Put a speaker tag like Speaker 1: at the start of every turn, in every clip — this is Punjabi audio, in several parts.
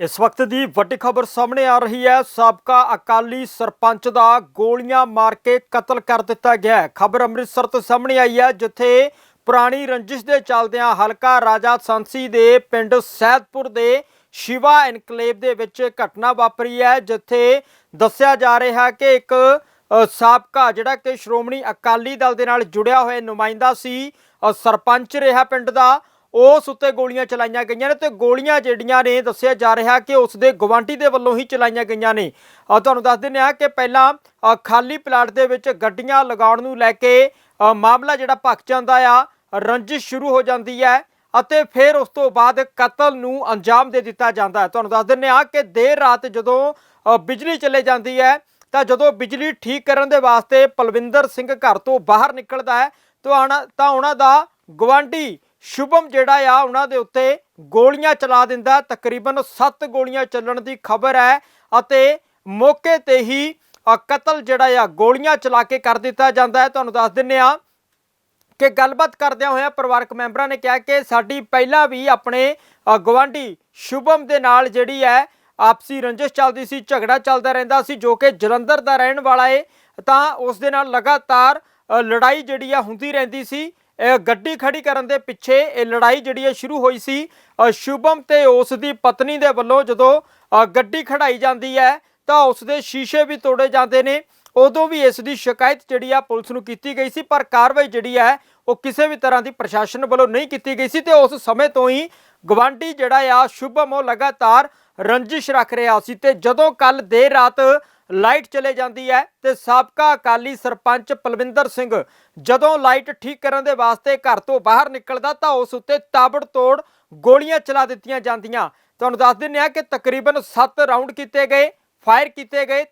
Speaker 1: ਇਸ ਵਕਤ ਦੀ ਵੱਡੀ ਖਬਰ ਸਾਹਮਣੇ ਆ ਰਹੀ ਹੈ। ਸਾਬਕਾ ਅਕਾਲੀ ਸਰਪੰਚ ਦਾ ਗੋਲੀਆਂ ਮਾਰ ਕੇ ਕਤਲ ਕਰ ਦਿੱਤਾ ਗਿਆ ਹੈ। ਖਬਰ ਅੰਮ੍ਰਿਤਸਰ ਤੋਂ ਸਾਹਮਣੇ ਆਈ ਹੈ, ਜਿੱਥੇ ਪੁਰਾਣੀ ਰੰਜਿਸ਼ ਦੇ ਚੱਲਦਿਆਂ ਹਲਕਾ ਰਾਜਾ ਸੰਸੀ ਦੇ ਪਿੰਡ ਸੈਦਪੁਰ ਦੇ ਸ਼ਿਵਾ ਐਨਕਲੇਵ ਦੇ ਵਿੱਚ ਘਟਨਾ ਵਾਪਰੀ ਹੈ, ਜਿੱਥੇ ਦੱਸਿਆ ਜਾ ਰਿਹਾ ਕਿ ਇੱਕ ਸਾਬਕਾ ਜਿਹੜਾ ਕਿ ਸ਼੍ਰੋਮਣੀ ਅਕਾਲੀ ਦਲ ਦੇ ਨਾਲ ਜੁੜਿਆ ਹੋਇਆ ਨੁਮਾਇੰਦਾ ਸੀ ਸਰਪੰਚ ਰਿਹਾ ਪਿੰਡ ਦਾ। ਉਸ ਉੱਤੇ ਗੋਲੀਆਂ ਚਲਾਈਆਂ ਗਈਆਂ ਨੇ ਤੇ ਗੋਲੀਆਂ ਜਿਹੜੀਆਂ ਨੇ, ਦੱਸਿਆ ਜਾ ਰਿਹਾ ਕਿ ਉਸ ਦੇ ਗਵਾਂਢੀ ਦੇ ਵੱਲੋਂ ਹੀ ਚਲਾਈਆਂ ਗਈਆਂ ਨੇ। ਤੁਹਾਨੂੰ ਦੱਸ ਦਿੰਦੇ ਆ ਕਿ ਪਹਿਲਾਂ ਖਾਲੀ ਪਲਾਟ ਦੇ ਵਿੱਚ ਗੱਡੀਆਂ ਲਗਾਉਣ ਨੂੰ ਲੈ ਕੇ ਮਾਮਲਾ ਜਿਹੜਾ ਭਖ ਜਾਂਦਾ ਆ, ਰੰਜਿਸ਼ ਸ਼ੁਰੂ ਹੋ ਜਾਂਦੀ ਹੈ ਅਤੇ ਫਿਰ ਉਸ ਤੋਂ ਬਾਅਦ ਕਤਲ ਨੂੰ ਅੰਜਾਮ ਦੇ ਦਿੱਤਾ ਜਾਂਦਾ ਹੈ। ਤੁਹਾਨੂੰ ਦੱਸ ਦਿੰਦੇ ਆ ਕਿ ਦੇਰ ਰਾਤ ਜਦੋਂ ਬਿਜਲੀ ਚਲੇ ਜਾਂਦੀ ਹੈ, ਤਾਂ ਜਦੋਂ ਬਿਜਲੀ ਠੀਕ ਕਰਨ ਦੇ ਵਾਸਤੇ ਪਲਵਿੰਦਰ ਸਿੰਘ ਘਰ ਤੋਂ ਬਾਹਰ ਨਿਕਲਦਾ ਹੈ, ਤਾਂ ਉਹਨਾਂ- ਤਾਂ ਉਹਨਾਂ ਦਾ ਗਵਾਂਢੀ ਸ਼ੁਭਮ ਜਿਹੜਾ ਆ ਉਹਨਾਂ ਦੇ ਉੱਤੇ ਗੋਲੀਆਂ ਚਲਾ ਦਿੰਦਾ ਤਕਰੀਬਨ 7 ਗੋਲੀਆਂ ਚੱਲਣ ਦੀ ਖਬਰ ਹੈ ਅਤੇ ਮੌਕੇ ਤੇ ਹੀ ਕਤਲ ਜਿਹੜਾ ਆ ਗੋਲੀਆਂ ਚਲਾ ਕੇ ਕਰ ਦਿੱਤਾ ਜਾਂਦਾ ਹੈ। ਤੁਹਾਨੂੰ ਦੱਸ ਦਿੰਨੇ ਆ ਕਿ ਗੱਲਬਾਤ ਕਰਦਿਆਂ ਹੋਇਆਂ ਪਰਿਵਾਰਕ ਮੈਂਬਰਾਂ ਨੇ ਕਿਹਾ ਕਿ ਸਾਡੀ ਪਹਿਲਾਂ ਵੀ ਆਪਣੇ ਅ, ਗਵਾਂਢੀ ਸ਼ੁਭਮ ਦੇ ਨਾਲ ਜਿਹੜੀ ਹੈ ਆਪਸੀ ਰੰਜਿਸ਼ ਚੱਲਦੀ ਸੀ ਝਗੜਾ ਚੱਲਦਾ ਰਹਿੰਦਾ ਸੀ ਜੋ ਕਿ ਜਲੰਧਰ ਦਾ ਰਹਿਣ ਵਾਲਾ ਏ। ਤਾਂ ਉਸ ਦੇ ਨਾਲ ਲਗਾਤਾਰ ਲੜਾਈ ਜਿਹੜੀ ਆ ਹੁੰਦੀ ਰਹਿੰਦੀ ਸੀ। ਗੱਡੀ ਖੜੀ ਕਰਨ ਦੇ ਪਿੱਛੇ ਇਹ ਲੜਾਈ ਜਿਹੜੀ ਹੈ ਸ਼ੁਰੂ ਹੋਈ ਸੀ ਸ਼ੁਭਮ ਤੇ ਉਸ ਦੀ ਪਤਨੀ ਦੇ ਵੱਲੋਂ ਜਦੋਂ ਗੱਡੀ ਖੜਾਈ ਜਾਂਦੀ ਹੈ, ਤਾਂ ਉਸ ਦੇ ਸ਼ੀਸ਼ੇ ਵੀ ਤੋੜੇ ਜਾਂਦੇ ਨੇ। ਉਦੋਂ ਵੀ ਇਸ ਦੀ ਸ਼ਿਕਾਇਤ ਜਿਹੜੀ ਆ ਪੁਲਿਸ ਨੂੰ ਕੀਤੀ ਗਈ ਸੀ, ਪਰ ਕਾਰਵਾਈ ਜਿਹੜੀ ਹੈ ਉਹ ਕਿਸੇ ਵੀ ਤਰ੍ਹਾਂ ਦੀ ਪ੍ਰਸ਼ਾਸਨ ਵੱਲੋਂ ਨਹੀਂ ਕੀਤੀ ਗਈ ਸੀ ਤੇ ਉਸ ਸਮੇਂ ਤੋਂ ਹੀ ਗਵਾਂਢੀ ਜਿਹੜਾ ਆ, ਸ਼ੁਭਮ, ਉਹ ਲਗਾਤਾਰ ਰੰਜਿਸ਼ ਰੱਖ ਰਿਹਾ ਸੀ ਤੇ ਜਦੋਂ ਕੱਲ ਦੇਰ ਰਾਤ ਲਾਈਟ ਚਲੇ ਜਾਂਦੀ ਹੈ ਤੇ ਸਾਬਕਾ ਅਕਾਲੀ ਸਰਪੰਚ ਪਲਵਿੰਦਰ ਸਿੰਘ ਜਦੋਂ ਲਾਈਟ ਠੀਕ ਕਰਨ ਦੇ ਵਾਸਤੇ ਘਰ ਤੋਂ ਬਾਹਰ ਨਿਕਲਦਾ ਤਾਂ ਉਸ ਉੱਤੇ ਤਾਬੜਤੋੜ ਗੋਲੀਆਂ ਚਲਾ ਦਿੱਤੀਆਂ ਜਾਂਦੀਆਂ। ਤੁਹਾਨੂੰ ਦੱਸ ਦਿੰਦੇ ਆ ਕਿ ਤਕਰੀਬਨ 7 ਰਾਉਂਡ ਕੀਤੇ ਗਏ, ਫਾਇਰ ਕੀਤੇ ਗਏ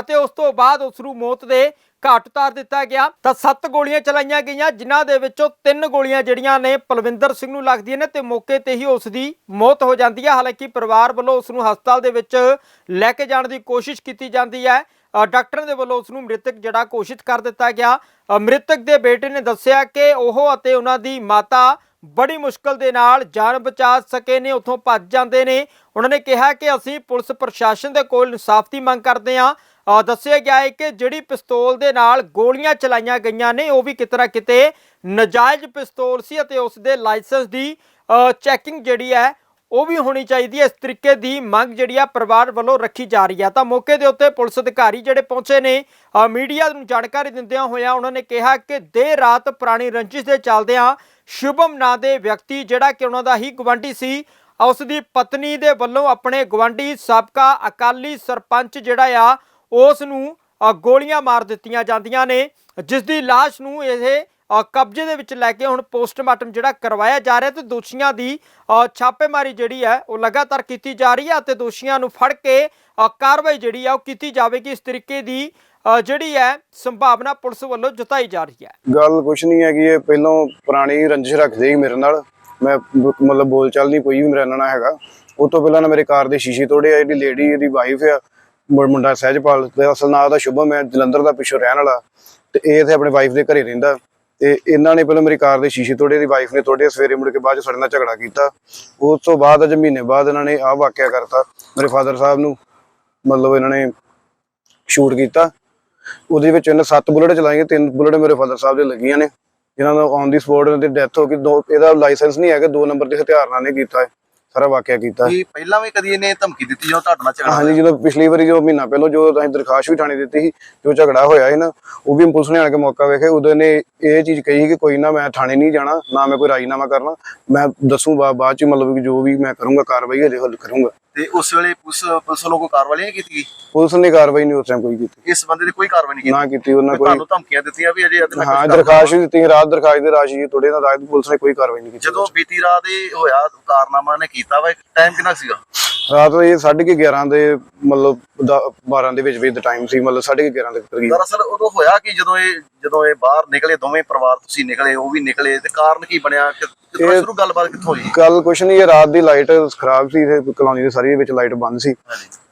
Speaker 1: ਅਤੇ ਉਸ ਤੋਂ ਬਾਅਦ ਉਸ ਨੂੰ ਮੌਤ ਦੇ ਘਾਟ ਉਤਾਰ ਦਿੱਤਾ ਗਿਆ। ਤਾਂ ਸੱਤ ਗੋਲੀਆਂ ਚਲਾਈਆਂ ਗਈਆਂ, ਜਿਨ੍ਹਾਂ ਦੇ ਵਿੱਚੋਂ ਤਿੰਨ ਗੋਲੀਆਂ ਜਿਹੜੀਆਂ ਨੇ ਪਲਵਿੰਦਰ ਸਿੰਘ ਨੂੰ ਲੱਗਦੀਆਂ ਨੇ ਤੇ ਮੌਕੇ ਤੇ ਹੀ ਉਸ ਦੀ ਮੌਤ ਹੋ ਜਾਂਦੀ ਹੈ। ਹਾਲਾਂਕਿ ਪਰਿਵਾਰ ਵੱਲੋਂ ਉਸ ਨੂੰ ਹਸਪਤਾਲ ਦੇ ਵਿੱਚ ਲੈ ਕੇ ਜਾਣ ਦੀ ਕੋਸ਼ਿਸ਼ ਕੀਤੀ ਜਾਂਦੀ ਹੈ। ਡਾਕਟਰਾਂ ਦੇ ਵੱਲੋਂ ਉਸ ਨੂੰ ਮ੍ਰਿਤਕ ਜਿਹੜਾ ਘੋਸ਼ਿਤ ਕਰ ਦਿੱਤਾ ਗਿਆ। ਮ੍ਰਿਤਕ ਦੇ ਬੇਟੇ ਨੇ ਦੱਸਿਆ ਕਿ ਉਹ ਅਤੇ ਉਹਨਾਂ ਦੀ ਮਾਤਾ ਬੜੀ ਮੁਸ਼ਕਲ ਦੇ ਨਾਲ ਜਾਨ ਬਚਾ ਸਕੇ ਨੇ, ਉੱਥੋਂ ਭੱਜ ਜਾਂਦੇ ਨੇ। ਉਹਨਾਂ ਨੇ ਕਿਹਾ ਕਿ ਅਸੀਂ ਪੁਲਿਸ ਪ੍ਰਸ਼ਾਸਨ ਦੇ ਕੋਲ ਇਨਸਾਫ ਦੀ ਮੰਗ ਕਰਦੇ ਹਾਂ। ਦੱਸਿਆ ਗਿਆ ਹੈ ਕਿ ਜਿਹੜੀ ਪਿਸਤੌਲ ਦੇ ਨਾਲ ਗੋਲੀਆਂ ਚਲਾਈਆਂ ਗਈਆਂ ਨੇ, ਉਹ ਵੀ ਕਿਤਨਾ ਕਿਤੇ ਨਜਾਇਜ਼ ਪਿਸਤੌਲ ਸੀ ਅਤੇ ਉਸ ਦੇ ਲਾਇਸੈਂਸ ਦੀ ਚੈਕਿੰਗ ਜਿਹੜੀ ਹੈ, ਉਹ ਵੀ ਹੋਣੀ ਚਾਹੀਦੀ ਹੈ। ਇਸ ਤਰੀਕੇ ਦੀ ਮੰਗ ਜਿਹੜੀ ਆ ਪਰਿਵਾਰ ਵੱਲੋਂ ਰੱਖੀ ਜਾ ਰਹੀ ਹੈ ਤਾਂ ਮੌਕੇ ਦੇ ਉੱਤੇ ਪੁਲਿਸ ਅਧਿਕਾਰੀ ਜਿਹੜੇ ਪਹੁੰਚੇ ਨੇ ਮੀਡੀਆ ਨੂੰ ਜਾਣਕਾਰੀ ਦਿੰਦਿਆਂ ਹੋਇਆਂ ਉਹਨਾਂ ਨੇ ਕਿਹਾ ਕਿ ਦੇਰ ਰਾਤ ਪੁਰਾਣੀ ਰੰਜਿਸ਼ ਦੇ ਚੱਲਦਿਆਂ ਸ਼ੁਭਮ ਨਾਂ ਦੇ ਵਿਅਕਤੀ ਜਿਹੜਾ ਕਿ ਉਹਨਾਂ ਦਾ ਹੀ ਗਵਾਂਢੀ ਸੀ ਉਸ ਦੀ ਪਤਨੀ ਦੇ ਵੱਲੋਂ ਆਪਣੇ ਗਵਾਂਢੀ ਸਾਬਕਾ ਅਕਾਲੀ ਸਰਪੰਚ ਜਿਹੜਾ ਆ ਉਸ ਨੂੰ ਗੋਲੀਆਂ ਮਾਰ ਦਿੱਤੀਆਂ ਜਾਂਦੀਆਂ ਨੇ ਜਿਸ ਦੀ ਲਾਸ਼ ਨੂੰ ਇਹ ਕਬਜ਼ੇ ਦੇ ਵਿੱਚ ਲੈ ਕੇ ਹੁਣ ਪੋਸਟਮਾਰਟਮ ਜਿਹੜਾ ਕਰਵਾਇਆ ਜਾ ਰਿਹਾ ਤੇ ਦੋਸ਼ੀਆਂ ਦੀ ਛਾਪੇਮਾਰੀ ਜਿਹੜੀ ਹੈ, ਉਹ ਲਗਾਤਾਰ ਕੀਤੀ ਜਾ ਰਹੀ ਹੈ ਅਤੇ ਦੋਸ਼ੀਆਂ ਨੂੰ ਫੜ ਕੇ ਕਾਰਵਾਈ ਜਿਹੜੀ ਆ ਉਹ ਕੀਤੀ ਜਾਵੇਗੀ। ਇਸ ਤਰੀਕੇ ਦੀ ਜਿਹੜੀ ਹੈ, ਸੰਭਾਵਨਾ ਪੁਲਿਸ ਵੱਲੋਂ ਜਤਾਈ ਜਾ ਰਹੀ ਹੈ।
Speaker 2: ਗੱਲ ਕੁਛ ਨਹੀਂ ਹੈਗੀ, ਇਹ ਪਹਿਲਾਂ ਪੁਰਾਣੀ ਰੰਜਿਸ਼ ਰੱਖਦੇ ਹੀ ਮੇਰੇ ਨਾਲ। ਮੈਂ ਮਤਲਬ ਬੋਲਚਾਲ ਨਹੀਂ ਕੋਈ ਵੀ ਮੇਰੇ ਨਾਲ ਹੈਗਾ। ਉਹ ਤੋਂ ਪਹਿਲਾਂ ਨਾ ਮੇਰੇ ਕਾਰ ਦੇ ਸ਼ੀਸ਼ੇ ਤੋੜੇ ਆ, ਜਿਹੜੀ ਲੇਡੀ, ਇਹਦੀ ਵਾਈਫ ਆ ਮੁੰਡਾ ਸਹਿਜਪਾਲ ਤੇ ਅਸਲ ਨਾਂ ਦਾ ਸ਼ੁਭਮ ਹੈ, ਜਲੰਧਰ ਦਾ ਪਿੱਛੋਂ ਰਹਿਣ ਵਾਲਾ। ਤੇ ਇਹ ਇੱਥੇ ਆਪਣੇ ਵਾਈਫ ਦੇ ਘਰੇ ਰਹਿੰਦਾ। ਤੇ ਇਹਨਾਂ ਨੇ ਪਹਿਲਾਂ ਮੇਰੀ ਕਾਰ ਦੇ ਸ਼ੀਸ਼ੇ ਤੋੜੇ ਦੀ ਵਾਈਫ ਨੇ ਤੋੜੇ ਸਵੇਰੇ ਮੁੜ ਕੇ ਬਾਅਦ ਚ ਸਾਡੇ ਨਾਲ ਝਗੜਾ ਕੀਤਾ। ਉਸ ਤੋਂ ਬਾਅਦ ਅਜ ਮਹੀਨੇ ਬਾਅਦ ਇਹਨਾਂ ਨੇ ਆਹ ਵਾਕਿਆ ਕਰਤਾ, ਮੇਰੇ ਫਾਦਰ ਸਾਹਿਬ ਨੂੰ, ਮਤਲਬ ਇਹਨਾਂ ਨੇ ਸ਼ੂਟ ਕੀਤਾ। ਉਹਦੇ ਵਿੱਚ ਇਹਨੇ ਸੱਤ ਬੁਲਟ ਚਲਾਈਆਂ, ਤਿੰਨ ਬੁਲਟ ਮੇਰੇ ਫਾਦਰ ਸਾਹਿਬ ਦੇ ਲੱਗੀਆਂ ਨੇ। ਜਿਨ੍ਹਾਂ ਦਾ ਔਨ ਦੀ ਸਪੋਟ ਉਹਨਾਂ ਦੀ ਡੈਥ ਹੋ ਗਈ, ਦੋ ਇਹਦਾ ਲਾਇਸੈਂਸ ਨਹੀਂ ਹੈਗਾ, ਦੋ ਨੰਬਰ ਦੇ ਹਥਿਆਰ ਨਾਲ ਨੇ ਕੀਤਾ ਹੈ। ਸਾਰਾ ਵਾਕਿਆ ਕੀਤਾ।
Speaker 3: ਕੀ ਪਹਿਲਾਂ ਵੀ ਕਦੀ ਇਹਨੇ ਧਮਕੀ ਦਿੱਤੀ ਜਦੋਂ ਤੁਹਾਡੇ ਨਾਲ ਝਗੜਾ
Speaker 2: ਹਾਂਜੀ ਜਦੋਂ ਪਿਛਲੀ ਵਾਰੀ ਜੋ ਮਹੀਨਾ ਪਹਿਲਾਂ ਜੋ ਅਸੀਂ ਦਰਖਾਸਤ ਵੀ ਥਾਣੇ ਦਿੱਤੀ ਸੀ ਜੋ ਝਗੜਾ ਹੋਇਆ ਸੀ ਨਾ ਉਹ ਵੀ ਪੁਲਿਸ ਨੇ ਆਣ ਕੇ ਮੌਕਾ ਵੇਖਿਆ। ਉਦੋਂ ਨੇ ਇਹ ਚੀਜ਼ ਕਹੀ ਕਿ ਕੋਈ ਨਾ ਮੈਂ ਥਾਣੇ ਨਹੀਂ ਜਾਣਾ ਨਾ ਮੈਂ ਕੋਈ ਰਾਜੀਨਾਮਾ ਕਰਨਾ। ਮੈਂ ਦੱਸੂ ਬਾਅਦ ਚ ਮਤਲਬ ਕਿ ਜੋ ਵੀ ਮੈਂ ਕਰੂੰਗਾ ਕਾਰਵਾਈ ਹਲੇ ਹੱਲ ਕਰੂੰਗਾ।
Speaker 3: ਤੇ ਉਸ ਵੇਲੇ ਪੁਲਿਸ ਪੁਲਿਸ ਵੱਲੋਂ ਕੋਈ ਕਾਰਵਾਈ ਨਹੀਂ ਕੀਤੀ ਗਈ?
Speaker 2: ਪੁਲਿਸ ਨੇ ਕਾਰਵਾਈ ਨਹੀਂ ਉਸ ਟਾਈਮ ਕੋਈ ਕੀਤੀ।
Speaker 3: ਇਸ ਬੰਦੇ ਦੀ ਕੋਈ ਕਾਰਵਾਈ ਨਹੀਂ ਕੀਤੀ?
Speaker 2: ਨਾ ਕੀਤੀ ਉਹਨਾਂ ਕੋਈ
Speaker 3: ਤੁਹਾਨੂੰ ਧਮਕੀਆਂ ਦਿੱਤੀਆਂ ਵੀ ਅਜੇ ਨਾਲ
Speaker 2: ਹਾਂ ਦਰਖਾਸਤ ਵੀ ਦਿੱਤੀ ਰਾਤ ਦਰਖਾਸਤ ਦੇ ਰਾਸ਼ੀ ਜੀ ਥੋੜੇ ਨਾਲ ਰਾਤ ਪੁਲਿਸ ਨੇ ਕੋਈ ਕਾਰਵਾਈ ਨਹੀਂ ਕੀਤੀ।
Speaker 3: ਜਦੋਂ ਬੀਤੀ ਰਾਤ ਇਹ ਹੋਇਆ ਕਾਰਨਾਮਾ ਨੇ ਕੀਤਾ ਵਾ ਟਾਈਮ ਕਿੰਨਾ ਸੀਗਾ?
Speaker 2: ਰਾਤ ਇਹ 11:30 ਦੇ ਮਤਲਬ 12 ਦੇ ਵਿੱਚ ਵਿੱਚ ਦਾ ਟਾਈਮ ਸੀ ਮਤਲਬ 11:30 ਦੇ ਕਰੀਬ।
Speaker 3: ਦਰਅਸਲ ਉਦੋਂ ਹੋਇਆ ਕਿ ਜਦੋਂ ਇਹ ਜਦੋਂ ਇਹ ਬਾਹਰ ਨਿਕਲੇ ਦੋਵੇਂ ਪਰਿਵਾਰ ਤੁਸੀਂ ਨਿਕਲੇ ਉਹ ਵੀ ਨਿਕਲੇ ਤੇ ਕਾਰਨ ਕੀ ਬਣਿਆ? ਕਿ ਕਿੱਥੋਂ ਸ਼ੁਰੂ ਗੱਲਬਾਤ ਕਿੱਥੋਂ ਹੋਈ?
Speaker 2: ਕੱਲ ਕੁਛ ਨਹੀਂ ਇਹ ਰਾਤ ਦੀ ਲਾਈਟ ਖਰਾਬ ਸੀ ਤੇ ਕਲੋਨੀ ਦੇ ਸਾਰੀ ਵਿੱਚ ਲਾਈਟ ਬੰਦ ਸੀ।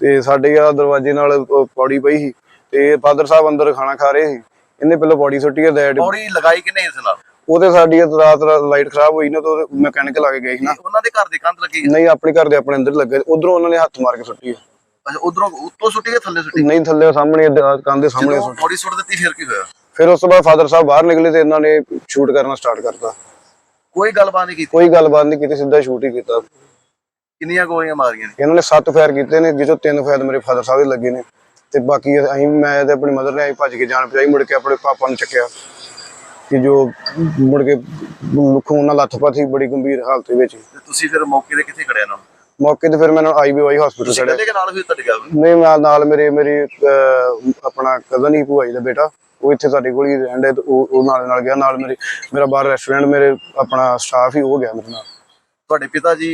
Speaker 2: ਤੇ ਸਾਡੇ ਆ ਦਰਵਾਜ਼ੇ ਨਾਲ ਪੌੜੀ ਪਈ ਸੀ ਤੇ ਫਾਦਰ ਸਾਹਿਬ ਅੰਦਰ ਖਾਣਾ ਖਾ ਰਹੇ ਸੀ। ਇਹਨੇ ਪਹਿਲਾਂ ਪੌੜੀ ਸੁੱਟੀ ਹੈ ਡੈਡ
Speaker 3: ਪੌੜੀ ਲਗਾਈ ਕਿ ਨਹੀਂ ਇਸ ਨਾਲ?
Speaker 2: ਉਹ ਤੇ ਸਾਡੀ ਰਾਤ ਲਾਈਟ ਖਰਾਬ ਹੋਈ ਨਾ ਤਾਂ ਮੈਕੈਨਿਕ ਲਾ ਕੇ ਗਏ ਸੀ ਨਾ।
Speaker 3: ਉਹਨਾਂ ਦੇ ਘਰ ਦੇ ਕੰਧ ਲੱਗੀ
Speaker 2: ਨਹੀਂ ਆਪਣੇ ਘਰ ਦੇ ਆਪਣੇ ਅੰਦਰ ਲੱਗੇ। ਉਧਰੋਂ ਉਹਨਾਂ ਨੇ ਹੱਥ ਮਾਰ ਕੇ ਸੁੱਟੀ ਆ।
Speaker 3: ਅੱਛਾ ਉਧਰੋਂ ਉੱਤੋਂ ਸੁੱਟੀ ਗਏ ਥੱਲੇ ਸੁੱਟੀ?
Speaker 2: ਨਹੀਂ ਥੱਲੇ ਸਾਹਮਣੇ ਕੰਨ ਦੇ ਸਾਹਮਣੇ ਸੁੱਟੀ।
Speaker 3: ਬੋਡੀ ਸੁੱਟ ਦਿੱਤੀ ਫਿਰ ਕੀ ਹੋਇਆ?
Speaker 2: ਫਿਰ ਉਸ ਤੋਂ ਬਾਅਦ ਫਾਦਰ ਸਾਹਿਬ ਬਾਹਰ ਨਿਕਲੇ ਤੇ ਇਹਨਾਂ ਨੇ ਸ਼ੂਟ ਕਰਨਾ ਸਟਾਰਟ ਕਰਤਾ।
Speaker 3: ਕੋਈ ਗੱਲਬਾਤ ਨਹੀਂ ਕੀਤੀ?
Speaker 2: ਕੋਈ ਗੱਲਬਾਤ ਨਹੀਂ ਕੀਤੀ ਸਿੱਧਾ ਸ਼ੂਟ ਹੀ ਕੀਤਾ।
Speaker 3: ਕਿੰਨੀਆਂ ਗੋਲੀਆਂ ਮਾਰੀਆਂ ਨੇ?
Speaker 2: ਇਹਨਾਂ ਨੇ ਸੱਤ ਫਾਇਰ ਕੀਤੇ ਨੇ ਜਿਹਚੋਂ ਤਿੰਨ ਫਾਇਰ ਮੇਰੇ ਫਾਦਰ ਸਾਹਿਬ ਦੇ ਲੱਗੇ ਨੇ। ਤੇ ਬਾਕੀ ਅਸੀਂ ਮੈਂ ਤੇ ਆਪਣੀ ਮਦਰ ਨੇ ਅਸੀਂ ਭੱਜ ਕੇ ਜਾਣ ਪਈ ਮੁੜ ਕੇ ਆਪਣੇ ਪਾਪਾ ਨੂੰ ਚੱਕਿਆ। ਕਿ ਜੋ ਮੁੜ ਕੇ ਖੂਨ ਨਾਲ ਲੱਥਪੱਥ ਬੜੀ ਗੰਭੀਰ ਹਾਲਤ ਵਿੱਚ।
Speaker 3: ਤੇ ਤੁਸੀਂ ਫਿਰ ਮੌਕੇ ਤੇ ਕਿੱਥੇ ਖੜਿਆ ਨਾ
Speaker 2: ਮੌਕੇ ਤੇ ਫਿਰ ਮੈਨੂੰ ਆਈਬੀਵਾਈ ਹਸਪੀਟਲ
Speaker 3: ਤੁਸੀਂ
Speaker 2: ਛੜਿਆ
Speaker 3: ਕਿ ਨਾਲ ਵੀ ਤੁਹਾਡੇ ਗੱਲ
Speaker 2: ਨਹੀਂ ਮੈਂ ਨਾਲ ਮੇਰੇ ਮੇਰੇ ਅਹ, ਆਪਣਾ ਕਜ਼ਨ ਹੀ ਭੂਆ ਜੀ ਦਾ ਬੇਟਾ। ਉਹ ਇੱਥੇ ਸਾਡੇ ਕੋਲ ਹੀ ਰਹਿੰਦਾ ਤੇ ਉਹ ਉਹ ਨਾਲ ਨਾਲ ਗਿਆ। ਨਾਲ ਮੇਰੇ ਮੇਰਾ ਬਾਹਰ ਰੈਸਟੋਰੈਂਟ ਮੇਰੇ ਆਪਣਾ ਸਟਾਫ ਹੀ ਹੋ ਗਿਆ ਮੇਰੇ ਨਾਲ।
Speaker 3: ਤੁਹਾਡੇ ਪਿਤਾ ਜੀ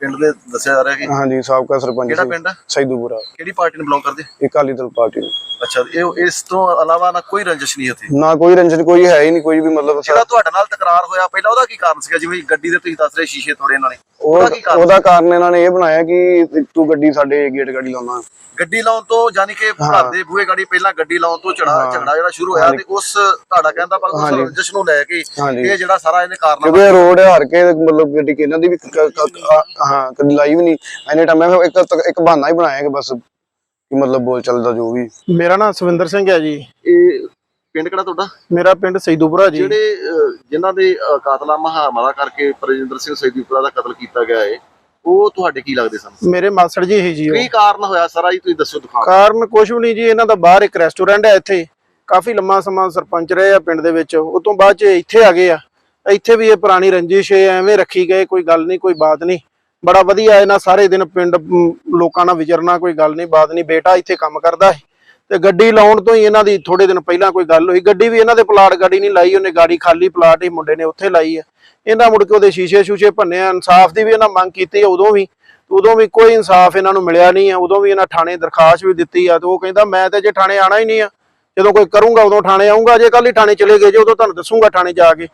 Speaker 3: ਪਿੰਡ ਦੇ ਦੱਸਿਆ ਜਾ ਰਿਹਾ ਕਿ
Speaker 2: ਹਾਂਜੀ ਸਾਬਕਾ ਸਰਪੰਚ
Speaker 3: ਕਿਹੜਾ ਪਿੰਡ?
Speaker 2: ਸੈਦੂਪੁਰਾ
Speaker 3: ਕਿਹੜੀ ਪਾਰਟੀ ਨੂੰ ਬਿਲੋਂਗ ਕਰਦੇ?
Speaker 2: ਅਕਾਲੀ ਦਲ ਪਾਰਟੀ ਨੂੰ।
Speaker 3: ਅੱਛਾ ਇਹ ਇਸ ਤੋਂ ਇਲਾਵਾ ਨਾ ਕੋਈ ਰੰਜਿਸ਼ ਨਹੀਂ ਉੱਥੇ?
Speaker 2: ਨਾ ਕੋਈ ਰੰਜਨ ਕੋਈ ਹੈ ਹੀ ਨਹੀਂ ਕੋਈ ਵੀ ਮਤਲਬ
Speaker 3: ਜਿਹੜਾ ਤੁਹਾਡੇ ਨਾਲ ਤਕਰਾਰ ਹੋਇਆ ਪਹਿਲਾਂ ਉਹਦਾ ਕੀ ਕਾਰਨ ਸੀਗਾ? ਜਿਵੇਂ ਗੱਡੀ ਦੇ ਤੁਸੀਂ ਦੱਸ ਰਹੇ ਸ਼ੀਸ਼ੇ ਤੋੜੇ ਇਹਨਾਂ ਨੇ। ਉਹਦਾ ਕਾਰਨ
Speaker 2: ਇਹਨਾਂ ਨੇ ਇਹ ਬਣਾਇਆ ਕਿ ਤੂੰ ਗੱਡੀ ਸਾਡੇ ਗੇਟ ਗਾੜੀ ਲਾਉਣਾ।
Speaker 3: ਗੱਡੀ ਲਾਉਣ ਤੋਂ ਯਾਨੀ ਕਿ ਘਰ ਦੇ ਬੂਹੇ ਗਾੜੀ ਪਹਿਲਾਂ ਗੱਡੀ ਲਾਉਣ ਤੋਂ ਝੜਾ ਝਗੜਾ ਜਿਹੜਾ ਸ਼ੁਰੂ ਹੋਇਆ ਤੇ ਉਸ ਤੁਹਾਡਾ ਕਹਿੰਦਾ ਪਰ ਉਸ ਰੰਜਿਸ਼ ਨੂੰ ਲੈ ਕੇ। ਇਹ ਜਿਹੜਾ ਸਾਰਾ ਇਹਨੇ ਕਾਰਨ
Speaker 2: ਕਿਉਂਕਿ ਰੋਡ ਹਾਰ ਕੇ ਮਤਲਬ ਗੱਡੀ ਕਿ ਇਹਨਾਂ ਦੀ ਵੀ ਕ- ਕ- ਕ- ਹਾਂ ਕਦੀ ਲਾਈ ਵੀ ਨਹੀਂ। ਐਨੇ ਟਾਈਮ ਮੈਂ ਇੱਕ ਇੱਕ ਬਹਾਨਾ ਹੀ ਬਣਾਇਆ ਕਿ ਬਸ ਕਿ ਮਤਲਬ ਬੋਲ ਚੱਲਦਾ ਜੋ ਵੀ।
Speaker 4: ਮੇਰਾ ਨਾਮ ਸਵਿੰਦਰ ਸਿੰਘ ਹੈ ਜੀ।
Speaker 3: ਇਹ ਪਿੰਡ ਕਿਹੜਾ ਤੁਹਾਡਾ?
Speaker 4: ਮੇਰਾ ਪਿੰਡ ਸੈਦੂਪੁਰਾ ਜੀ।
Speaker 3: ਜਿਹੜੇ ਅਹ, ਜਿਨ੍ਹਾਂ ਦੇ ਅਹ, ਕਾਤਲਾਮਾ ਹਮਲਾ ਕਰਕੇ ਪ੍ਰਜਿੰਦਰ ਸਿੰਘ ਸੈਦੀਪੁਰਾ ਦਾ ਕਤਲ ਕੀਤਾ ਗਿਆ ਹੈ ਉਹ ਤੁਹਾਡੇ ਕੀ ਲੱਗਦੇ ਸਨ?
Speaker 4: ਮੇਰੇ ਮਾਸੜ ਜੀ ਹੀ ਜੀ ਉਹ।
Speaker 3: ਕੀ ਕਾਰਨ ਹੋਇਆ ਸਾਰਾ? ਜੀ ਤੁਸੀਂ ਦੱਸੋ ਦਿਖਾਓ
Speaker 4: ਕਾਰਨ ਕੁਝ ਵੀ ਨਹੀਂ ਜੀ ਇਹਨਾਂ ਦਾ ਬਾਹਰ ਇੱਕ ਰੈਸਟੋਰੈਂਟ ਹੈ ਇੱਥੇ। ਕਾਫੀ ਲੰਮਾ ਸਮਾਂ ਸਰਪੰਚ ਰਹੇ ਆ ਪਿੰਡ ਦੇ ਵਿੱਚ। ਉਸ ਤੋਂ ਬਾਅਦ ਚ ਇੱਥੇ ਆ ਗਏ ਆ। ਇੱਥੇ ਵੀ ਇਹ ਪੁਰਾਣੀ ਰੰਜਿਸ਼ ਹੈ, ਐਵੇਂ ਰੱਖੀ ਗਏ, ਕੋਈ ਗੱਲ ਨਹੀਂ, ਕੋਈ ਬਾਤ ਨਹੀਂ। ਬੜਾ ਵਧੀਆ ਇਹਨਾਂ ਸਾਰੇ ਦਿਨ ਪਿੰਡ ਲੋਕਾਂ ਨਾਲ ਵਿਚਰਨਾ, ਕੋਈ ਗੱਲ ਨਹੀਂ, ਬਾਤ ਨਹੀਂ। ਬੇਟਾ ਇੱਥੇ ਕੰਮ ਕਰਦਾ ਹੈ ਤੇ ਗੱਡੀ ਲਾਉਣ ਤੋਂ ਹੀ ਇਹਨਾਂ ਦੀ ਥੋੜੇ ਦਿਨ ਪਹਿਲਾਂ ਕੋਈ ਗੱਲ ਹੋਈ। ਗੱਡੀ ਵੀ ਇਹਨਾਂ ਦੇ ਪਲਾਟ ਗਾੜੀ ਨਹੀਂ ਲਾਈ, ਉਹਨੇ ਗਾੜੀ ਖਾਲੀ ਪਲਾਟ ਹੀ ਮੁੰਡੇ ਨੇ ਉੱਥੇ ਲਾਈ ਹੈ। ਇਹਨਾਂ ਮੁੜ ਕੇ ਉਹਦੇ ਸ਼ੀਸ਼ੇ ਸ਼ੂਸ਼ੇ ਭੰਨੇ ਆ ਇਨਸਾਫ ਦੀ ਵੀ ਇਹਨਾਂ ਮੰਗ ਕੀਤੀ, ਉਦੋਂ ਵੀ ਉਦੋਂ ਵੀ ਕੋਈ ਇਨਸਾਫ ਇਹਨਾਂ ਨੂੰ ਮਿਲਿਆ ਨਹੀਂ ਆ ਉਦੋਂ ਵੀ ਇਹਨਾਂ ਥਾਣੇ ਦਰਖਾਸਤ ਵੀ ਦਿੱਤੀ ਆ ਤੇ ਉਹ ਕਹਿੰਦਾ, ਮੈਂ ਤੇ ਜੇ ਥਾਣੇ ਆਣਾ ਹੀ ਨਹੀਂ ਆ। ਜਦੋਂ ਕੋਈ ਕਰੂੰਗਾ ਉਦੋਂ ਥਾਣੇ ਆਉਂਗਾ ਜੇ ਕੱਲ ਹੀ ਥਾਣੇ ਚਲੇ ਗਏ, ਜੇ ਉਦੋਂ ਤੁਹਾਨੂੰ ਦੱਸੂਗਾ ਥਾਣੇ ਜਾ ਕੇ।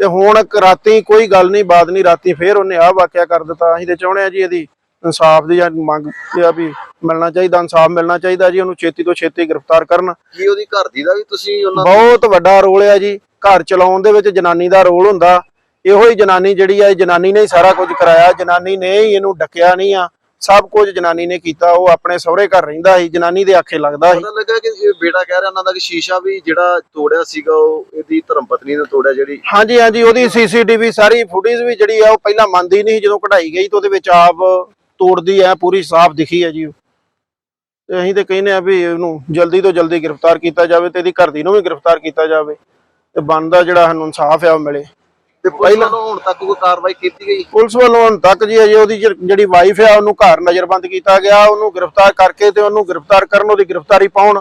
Speaker 4: ਤੇ ਹੁਣ ਇੱਕ ਰਾਤੀ ਕੋਈ ਗੱਲ ਨਹੀਂ ਬਾਤ ਨਹੀਂ ਰਾਤੀ ਫੇਰ ਉਹਨੇ ਆਹ ਵਾਕਿਆ ਕਰ ਦਿੱਤਾ। ਅਸੀਂ ਤੇ ਚਾਹੁੰਦੇ ਆ ਜੀ ਇਹਦੀ ਇਨਸਾਫ ਦੀ ਜਾਂ ਮੰਗ ਇਹ ਆ ਵੀ ਮਿਲਣਾ ਚਾਹੀਦਾ ਇਨਸਾਫ ਮਿਲਣਾ ਚਾਹੀਦਾ ਜੀ ਉਹਨੂੰ ਛੇਤੀ ਤੋਂ ਛੇਤੀ ਗ੍ਰਿਫਤਾਰ ਕਰਨ।
Speaker 3: ਕੀ ਉਹਦੀ ਘਰ ਦੀ ਦਾ ਵੀ ਤੁਸੀਂ ਉਹਨਾਂ
Speaker 4: ਬਹੁਤ ਵੱਡਾ ਰੋਲ ਹੈ ਜੀ ਘਰ ਚਲਾਉਣ ਦੇ ਵਿੱਚ ਜਨਾਨੀ ਦਾ ਰੋਲ ਹੁੰਦਾ। ਇਹੋ ਹੀ ਜਨਾਨੀ ਜਿਹੜੀ ਆ ਜਨਾਨੀ ਨੇ ਹੀ ਸਾਰਾ ਕੁਝ ਕਰਾਇਆ ਜਨਾਨੀ ਨੇ ਹੀ ਇਹਨੂੰ ਡੱਕਿਆ ਨਹੀਂ ਆ। ਸਭ ਕੁਝ ਜਨਾਨੀ ਨੇ ਕੀਤਾ ਉਹ ਆਪਣੇ ਸਹੁਰੇ ਘਰ ਰਹਿੰਦਾ ਸੀ ਜਨਾਨੀ ਦੇ ਆਖੇ ਲੱਗਦਾ ਸੀ।
Speaker 3: ਪਤਾ ਲੱਗਾ ਕਿ ਇਹ ਬੇਟਾ ਕਹਿ ਰਿਹਾ ਉਹਨਾਂ ਦਾ ਕਿ ਸ਼ੀਸ਼ਾ ਵੀ ਜਿਹੜਾ ਤੋੜਿਆ ਸੀਗਾ ਉਹ ਇਹਦੀ ਧਰਮ ਪਤਨੀ ਨੇ ਤੋੜਿਆ ਜਿਹੜੀ
Speaker 4: ਹਾਂਜੀ ਹਾਂਜੀ ਉਹਦੀ ਸੀਸੀਟੀਵੀ ਸਾਰੀ ਫੁਟੇਜ ਵੀ ਜਿਹੜੀ ਆ ਉਹ ਪਹਿਲਾਂ ਮੰਨਦੀ ਨਹੀਂ ਸੀ, ਜਦੋਂ ਕਢਾਈ ਗਈ ਤਾਂ ਉਹਦੇ ਵਿੱਚ ਆਪ ਤੋੜਦੀ ਆ ਪੂਰੀ ਸਾਫ਼ ਦਿਖੀ ਹੈ ਜੀ। ਉਹ ਤੇ ਅਸੀਂ ਤੇ ਕਹਿੰਦੇ ਆ ਵੀ ਇਹਨੂੰ ਜਲਦੀ ਤੋਂ ਜਲਦੀ ਗ੍ਰਿਫਤਾਰ ਕੀਤਾ ਜਾਵੇ ਤੇ ਇਹਦੀ ਘਰ ਦੀ ਨੂੰ ਵੀ ਗ੍ਰਿਫਤਾਰ ਕੀਤਾ ਜਾਵੇ ਤੇ ਬਣਦਾ ਜਿਹੜਾ ਸਾਨੂੰ ਇਨਸਾਫ ਆ ਉਹ ਮਿਲੇ।
Speaker 3: ਤੇ ਵੱਲੋਂ ਹੁਣ ਤੱਕ ਕੋਈ ਕਾਰਵਾਈ ਕੀਤੀ ਗਈ?
Speaker 4: ਪੁਲਿਸ ਵੱਲੋਂ ਹੁਣ ਤੱਕ ਜੀ ਅਜੇ ਉਹਦੀ ਜਿਹੜੀ- ਵਾਈਫ ਆ ਉਹਨੂੰ ਘਰ ਨਜ਼ਰਬੰਦ ਕੀਤਾ ਗਿਆ ਉਹਨੂੰ ਗ੍ਰਿਫਤਾਰ ਕਰਕੇ ਤੇ ਉਹਨੂੰ ਗ੍ਰਿਫਤਾਰ ਕਰਨ ਉਹਦੀ ਗ੍ਰਿਫਤਾਰੀ ਪਾਉਣ।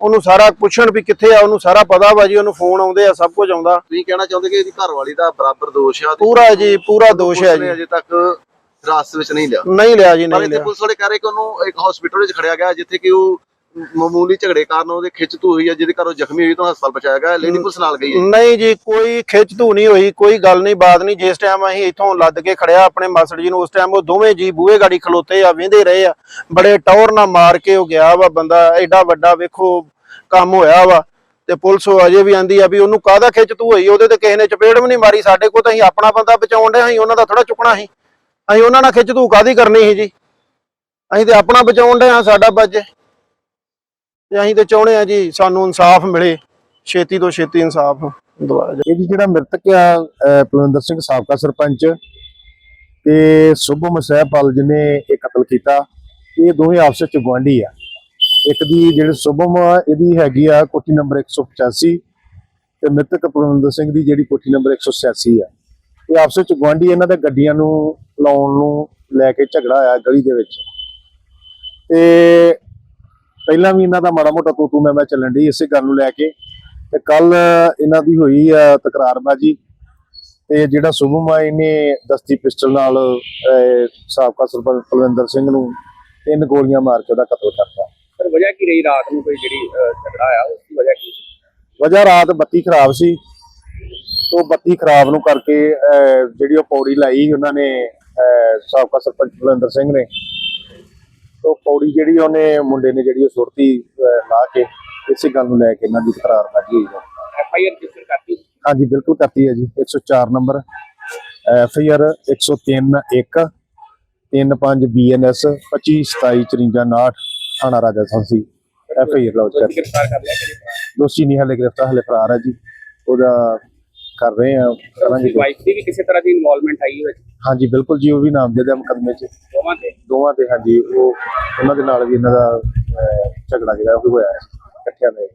Speaker 4: ਉਹਨੂੰ ਸਾਰਾ ਪੁੱਛਣ ਵੀ ਕਿੱਥੇ ਆ ਉਹਨੂੰ ਸਾਰਾ ਪਤਾ ਵਾ ਜੀ ਉਹਨੂੰ ਫੋਨ ਆਉਂਦੇ ਆ ਸਭ ਕੁਝ ਆਉਂਦਾ।
Speaker 3: ਤੁਸੀਂ ਕਹਿਣਾ ਚਾਹੁੰਦੇ ਕਿ ਇਹਦੀ ਘਰ ਵਾਲੀ ਦਾ ਬਰਾਬਰ ਦੋਸ਼ ਆ?
Speaker 4: ਪੂਰਾ ਜੀ ਪੂਰਾ ਦੋਸ਼ ਹੈ ਜੀ।
Speaker 3: ਅਜੇ ਤੱਕ ਹਿਰਾਸਤ ਵਿੱਚ ਨਹੀਂ ਲਿਆ।
Speaker 4: ਨਹੀਂ ਲਿਆ ਜੀ
Speaker 3: ਪਰ
Speaker 4: ਨਹੀਂ
Speaker 3: ਇੱਥੇ
Speaker 4: ਲਿਆ।
Speaker 3: ਪੁਲਿਸ ਵਾਲੇ ਕਹਿ ਰਹੇ ਕਿ ਉਹਨੂੰ ਇੱਕ ਹਸਪੀਟਲ ਵਿੱਚ ਖੜਿਆ ਗਿਆ ਜਿੱਥੇ ਕਿ ਉਹ ਮਾਮੂਲੀ ਝਗੜੇ ਕਾਰਨ ਉਹਦੇ ਖਿੱਚ ਧੂ ਹੋਈ ਹੈ ਜਿਹਦੇ ਕਾਰਨ ਉਹ ਜ਼ਖਮੀ ਹੋਈ ਤਾਂ ਹਸਪਤਾਲ ਪਹੁੰਚਾਇਆ ਗਿਆ, ਲੇਡੀ ਪੁਲਿਸ ਨਾਲ ਗਈ ਹੈ।
Speaker 4: ਨਹੀਂ ਜੀ, ਕੋਈ ਖਿੱਚ ਧੂ ਨਹੀਂ ਹੋਈ, ਕੋਈ ਗੱਲ ਨਹੀਂ, ਬਾਤ ਨਹੀਂ। ਜਿਸ ਟਾਈਮ ਅਸੀਂ ਇੱਥੋਂ ਲੱਦ ਕੇ ਖੜਿਆ ਆਪਣੇ ਮਾਸੜ ਜੀ ਨੂੰ, ਉਸ ਟਾਈਮ ਉਹ ਦੋਵੇਂ ਜੀ ਬੂਹੇ ਗਾੜੀ ਖਲੋਤੇ ਆ ਵੇਂਦੇ ਰਹੇ ਆ। ਬੜੇ ਟੌਰ ਨਾਲ ਮਾਰ ਕੇ ਉਹ ਗਿਆ ਵਾ ਬੰਦਾ, ਐਡਾ ਵੱਡਾ ਵੇਖੋ ਕੰਮ ਹੋਇਆ ਵਾ। ਤੇ ਪੁਲਿਸ ਅਜੇ ਵੀ ਆਂਦੀ ਆ ਵੀ ਉਹਨੂੰ ਕਾਹਦਾ ਖਿੱਚ ਧੂ ਹੋਈ, ਉਹਦੇ ਤੇ ਕਿਸੇ ਨੇ ਚਪੇੜ ਵੀ ਨਹੀਂ ਮਾਰੀ, ਸਾਡੇ ਕੋਲ ਤਾਂ ਅਸੀਂ ਆਪਣਾ ਬੰਦਾ ਬਚਾਉਣ ਦੇ ਅਸੀਂ ਉਹਨਾਂ ਦਾ ਥੋੜਾ ਚੁੱਕਣਾ ਸੀ। ਅਸੀਂ ਉਹਨਾਂ ਨਾਲ ਖਿੱਚ ਧੂ ਕਾਹਦੀ ਕਰਨੀ ਸੀ ਜੀ? ਅਸੀਂ ਤੇ ਆਪਣਾ ਬਚਾਉਣ ਦੇ ਆ, ਸਾਡਾ ਬਚੇ ਤੇ ਅਸੀਂ ਤੇ ਚਾਹੁੰਦੇ ਆ ਜੀ ਸਾਨੂੰ ਇਨਸਾਫ ਮਿਲੇ, ਛੇਤੀ ਤੋਂ ਛੇਤੀ ਇਨਸਾਫ ਦਵਾਇਆ ਜਾਵੇ।
Speaker 5: ਇਹ ਜਿਹੜਾ ਮ੍ਰਿਤਕ ਆ ਪਲਵਿੰਦਰ ਸਿੰਘ ਸਾਬਕਾ ਸਰਪੰਚ ਤੇ ਸੁਭਮ ਸਹਿਪਾਲ ਜਿਹਨੇ ਇਹ ਕਤਲ ਕੀਤਾ, ਇਹ ਦੋਵੇਂ ਆਪਸ ਵਿੱਚ ਗੁਆਂਢੀ ਆ। ਇੱਕ ਦੀ ਜਿਹੜੇ ਸੁਭਮ ਇਹਦੀ ਹੈਗੀ ਆ ਕੋਠੀ ਨੰਬਰ 185 ਤੇ ਮ੍ਰਿਤਕ ਪਲਵਿੰਦਰ ਸਿੰਘ ਦੀ ਜਿਹੜੀ ਕੋਠੀ ਨੰਬਰ 186 ਆ। ਇਹ ਆਪਸ ਵਿੱਚ ਗੁਆਂਢੀ, ਇਹਨਾਂ ਦੇ ਗੱਡੀਆਂ ਨੂੰ ਲਾਉਣ ਨੂੰ ਲੈ ਕੇ ਝਗੜਾ ਆਇਆ ਗਲੀ ਦੇ ਵਿੱਚ। ਤੇ ਪਹਿਲਾਂ ਵੀ ਇਹਨਾਂ ਦਾ ਮਾੜਾ ਮੋਟਾ ਤੂੰ ਤੂੰ ਮੈਂ ਮੈਂ ਚੱਲਣ ਦੀ ਇਸੇ ਗੱਲ ਨੂੰ ਲੈ ਕੇ। ਤੇ ਕੱਲ ਇਹਨਾਂ ਦੀ ਹੋਈ ਆ ਤਕਰਾਰਬਾਜੀ। ਤੇ ਜਿਹੜਾ ਸੁਭਮ ਆ ਇਹਨੇ ਦਸਤੀ ਪਿਸਟਲ ਨਾਲ ਸਾਬਕਾ ਸਰਪੰਚ ਕੁਲਵਿੰਦਰ ਸਿੰਘ ਨੂੰ ਤਿੰਨ ਗੋਲੀਆਂ ਮਾਰ ਕੇ ਉਹਦਾ ਕਤਲ ਕਰਤਾ
Speaker 6: ਸਰ ਵਜ੍ਹਾ ਕੀ ਰਹੀ ਰਾਤ ਨੂੰ ਕੋਈ ਜਿਹੜੀ ਝਗੜਾ ਆਇਆ ਉਸ ਦੀ ਵਜ੍ਹਾ ਕੀ ਸੀ?
Speaker 5: ਵਜ੍ਹਾ ਰਾਤ ਬੱਤੀ ਖਰਾਬ ਸੀ। ਤੋਂ ਬੱਤੀ ਖਰਾਬ ਨੂੰ ਕਰਕੇ ਜਿਹੜੀ ਉਹ ਪੌੜੀ ਲਾਈ ਉਹਨਾਂ ਨੇ ਸਾਬਕਾ ਸਰਪੰਚ ਕੁਲਵਿੰਦਰ ਸਿੰਘ ਨੇ ਤੋਂ ਪੌੜੀ ਜਿਹੜੀ ਉਹਨੇ ਮੁੰਡੇ ਨੇ ਜਿਹੜੀ ਉਹ ਸੁਰਤੀ ਲਾ ਕੇ ਇਸੇ ਗੱਲ ਨੂੰ ਲੈ ਕੇ ਇਹਨਾਂ ਦੀ ਤਕਰਾਰਬਾਜੀ ਹੋਈ ਹੈ
Speaker 6: ਐਫ ਆਈ ਆਰ ਰਜਿਸਟਰ ਕਰਤੀ?
Speaker 5: ਹਾਂਜੀ ਬਿਲਕੁਲ ਕਰਤੀ ਹੈ ਜੀ 104 number. F I R 103 1 35 B N S 25 27 54 59 ਥਾਣਾ Raja Sansi. F I R lodge ਕਰ ਦੋਸ਼ੀ ਨਹੀਂ ਹਲੇ ਗ੍ਰਿਫਤਾਰ ਹਲੇ ਫਰਾਰ ਹੈ ਜੀ। ਉਹਦਾ ਕਰ ਰਹੇ ਆ ਕਰਾਂਗੇ।
Speaker 6: ਵਾਈਫ ਦੀ ਵੀ ਕਿਸੇ ਤਰ੍ਹਾਂ ਦੀ ਇਨਵੋਲਵਮੈਂਟ ਆਈ ਵਿੱਚ
Speaker 5: ਹਾਂਜੀ ਬਿਲਕੁਲ ਜੀ ਉਹ ਵੀ ਨਾਮਜ਼ਦ ਹੈ ਮੁਕੱਦਮੇ 'ਚ।
Speaker 6: ਦੋਵਾਂ ਤੇ?
Speaker 5: ਦੋਵਾਂ ਤੇ ਹਾਂਜੀ ਉਹ ਉਹਨਾਂ ਦੇ ਨਾਲ ਵੀ ਇਹਨਾਂ ਦਾ ਅਹ, ਝਗੜਾ ਜਿਹੜਾ ਉਹ ਹੋਇਆ ਹੈ ਇਕੱਠਿਆਂ ਦੇ।